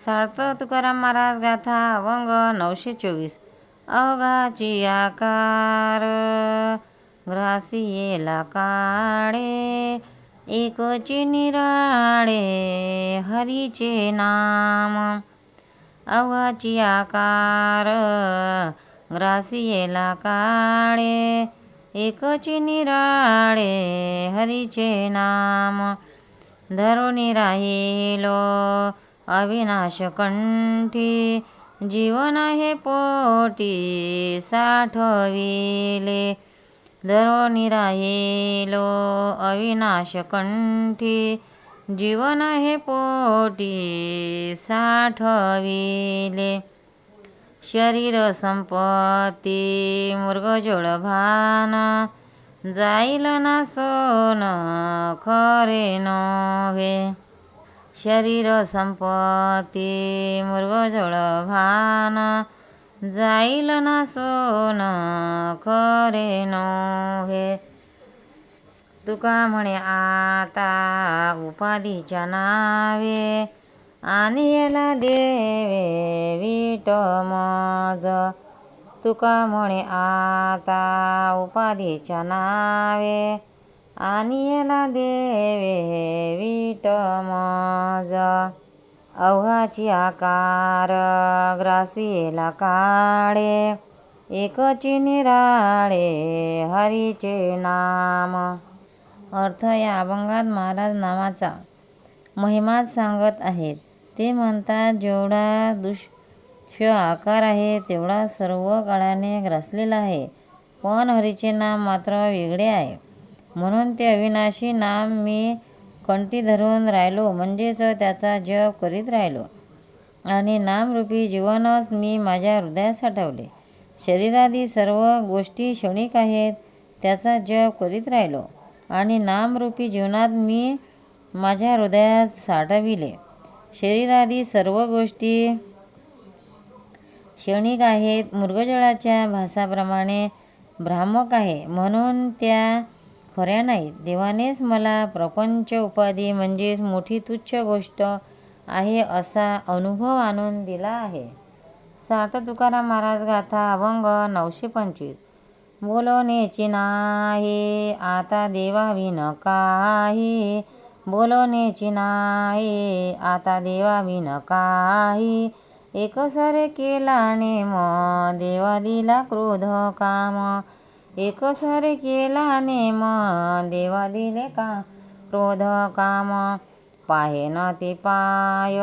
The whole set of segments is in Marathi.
सार्थ तुकाराम महाराज गाथा अभंग नऊशे चोवीस. अवघाची आकार ग्रासी येला काळे एकची निराळे हरीचे नाम. अवघाची आकार ग्रासी येला काळे एकचे निराळे हरीचे नाम. धरुणी राहिलो अविनाश कंठी जीवन हे पोटी साठविले. धरो निराहिलो अविनाश कंठी जीवन हे पोटी साठविले. शरीर संपत्ती मृगजोळ भान जाईल ना सोन खरे नव्हे. शरीर संपत्ती मृगजळ भान. जाईल ना सोन खरे नव्हे. तुका म्हणे आता उपाधीच्या नावे. आणि याला देवे विट मज तुका म्हणे आता उपाधीच्या नावे. आणि देवे विट मज. अवघाची आकार ग्रासियेला काळे एकची निराळे हरीचे नाम. अर्थ या अभंगात महाराज नामाचा महिमात सांगत आहेत. ते म्हणतात जेवढा दुष्य आकार आहे तेवढा सर्व काळाने ग्रासलेला आहे. पण हरीचे नाम मात्र वेगळे आहे. म्हणून ते अविनाशी नाम मी कंठी धरून राहिलो म्हणजेच त्याचा जप करीत राहिलो. आणि नामरूपी जीवनच मी माझ्या हृदयात साठवले. शरीरादी सर्व गोष्टी क्षणिक आहेत त्याचा जप करीत राहिलो. आणि नामरूपी जीवनात मी माझ्या हृदयात साठविले. शरीरादी सर्व गोष्टी क्षणिक आहेत मृगजळाच्या भासाप्रमाणे भ्रामक आहे म्हणून त्या खऱ्या नाहीत देवानेच मला प्रपंच उपाधी म्हणजेच मोठी तुच्छ गोष्ट आहे असा अनुभव आणून दिला आहे. सार्थ तुकाराम महाराज गाथा अभंग नऊशे पंचवीस. बोलवण्याची नाही आता देवाविन काही. बोलवण्याची नाही आता देवाविन काही. एक सारे केलाने म देवा दिला क्रोध काम. एक केला नेम म देवा दिले का क्रोध काम? पाहे न ते पाय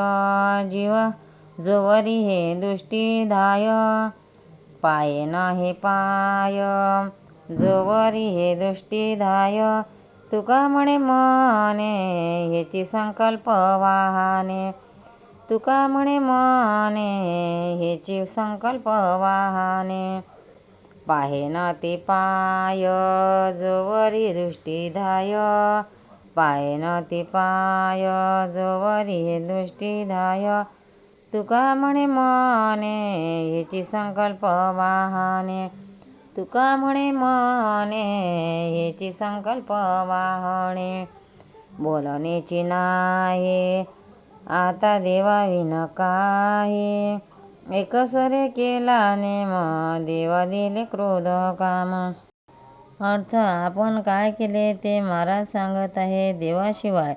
जीव जोवरी हे दृष्टी धाय. पाये न हे पाय जोवरी हे दृष्टी धाय. तुका म्हणे मने ह्याची संकल्प वाहने. तुका म्हणे मने ह्याची संकल्प वाहने. पाहे ना ते पाय जोवरी दृष्टी धाय. पाये न ते पाय जोवरी दृष्टीधाय दृष्टी धाय. तुका म्हणे मने ह्याची संकल्प वाहने. तुका म्हणे मने ह्याची संकल्प वाहणे बोलण्याची नाही आता देवाविन काही. एकसरे केलाने म देवा दिले क्रोध काम. अर्थ आपण काय केले ते महाराज सांगत आहे देवाशिवाय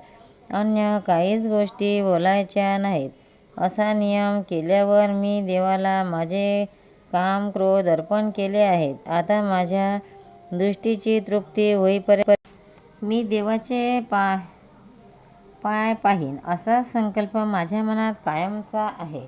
अन्य काहीच गोष्टी बोलायच्या नाहीत. असा नियम केल्यावर मी देवाला माझे काम क्रोध अर्पण केले आहेत. आता माझ्या दृष्टीची तृप्ती होईपर्यंत मी देवाचे पा पाय पाहीन असा संकल्प माझ्या मनात कायमचा आहे.